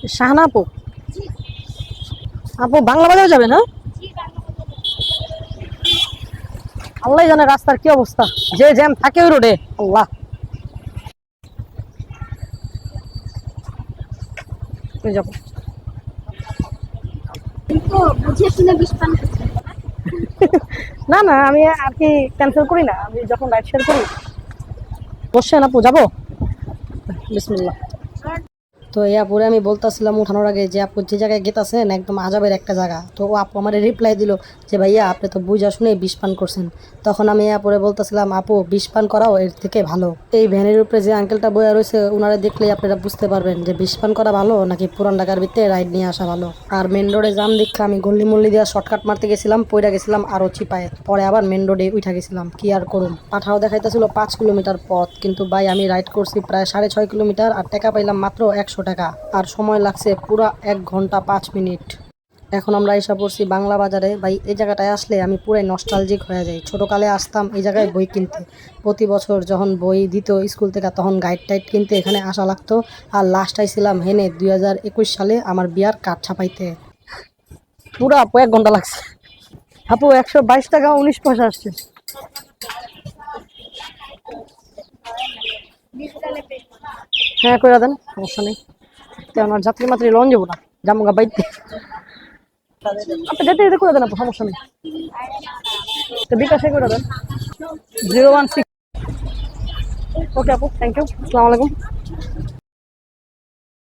শাহানা আপু আপু বাংলা বাজার যাবে না? আল্লাহ জানে রাস্তার কি অবস্থা। যে জ্যাম থাকে ওই রোডে। আল্লাহ। যাব। না না, আমি আর কি ক্যান্সেল করি না। আমি যখন রাইড শেয়ার করি। বসছেন আপু, যাব? বিসমিল্লাহ। তো এই আপুরে আমি বলতেছিলাম উঠানোর আগে যে আপু যে জায়গায় গেতাছেন, একদম আজাবের একটা জায়গা। তো ও আপু আমার রিপ্লাই দিল যে, ভাইয়া, আপনি তো বুঝা শুনে বিষ পান করছেন। তখন আমি এই আপুরে বলতেছিলাম, আপু, বিষ পান করাও এর থেকে ভালো। এই ভ্যানের উপরে যে আঙ্কেলটা বইয়া রয়েছে ওনারা দেখলেই আপনারা বুঝতে পারবেন যে, বিষ পান করা ভালো নাকি পুরান ঢাকার ভিতরে রাইড নিয়ে আসা ভালো? আর মেন রোডে জাম দীক্ষা আমি গল্লি মল্লি দিয়ে শর্টকাট মারতে গেছিলাম পয়রা গেছিলাম আরও চিপায়। পরে আবার মেন রোডে উঠা গেছিলাম, কি আর করুন পাঠাও দেখাইতেছিল পাঁচ কিলোমিটার পথ, কিন্তু ভাই আমি রাইড করছি প্রায় সাড়ে ছয় কিলোমিটার আর টাকা পাইলাম মাত্র একশো টাকা আর সময় লাগছে পুরা এক ঘণ্টা পাঁচ মিনিট। এখন আমরা এসে পড়ছি বাংলা বাজারে। ভাই, এই জায়গাটায় আসলে আমি পুরাই নস্টালজিক হয়ে যাই। ছোটোকালে আসতাম এই জায়গায় বই কিনতে। প্রতি বছর যখন বই দিত স্কুল থেকে, তখন গাইড টাইড কিনতে এখানে আসা লাগতো। আর লাস্ট আইছিলাম হেনে দুই হাজার একুশ সালে আমার বিয়ার কাঠ ছাপাইতে। পুরা আপু এক ঘণ্টা লাগছে। আপু, একশো বাইশ টাকা উনিশ পয়সা আসছে। হ্যাঁ করে দেন, সমস্যা নেই। তো আমার যাত্রী মাত্রী লন যাব না জামুগা বাইতে আপনি যেতে যেতে করে দেন আপনি সমস্যা নেই। তো বিকাশে করে দেন। Zero one six. ওকে আপু থ্যাংক ইউ আসসালামু আলাইকুম।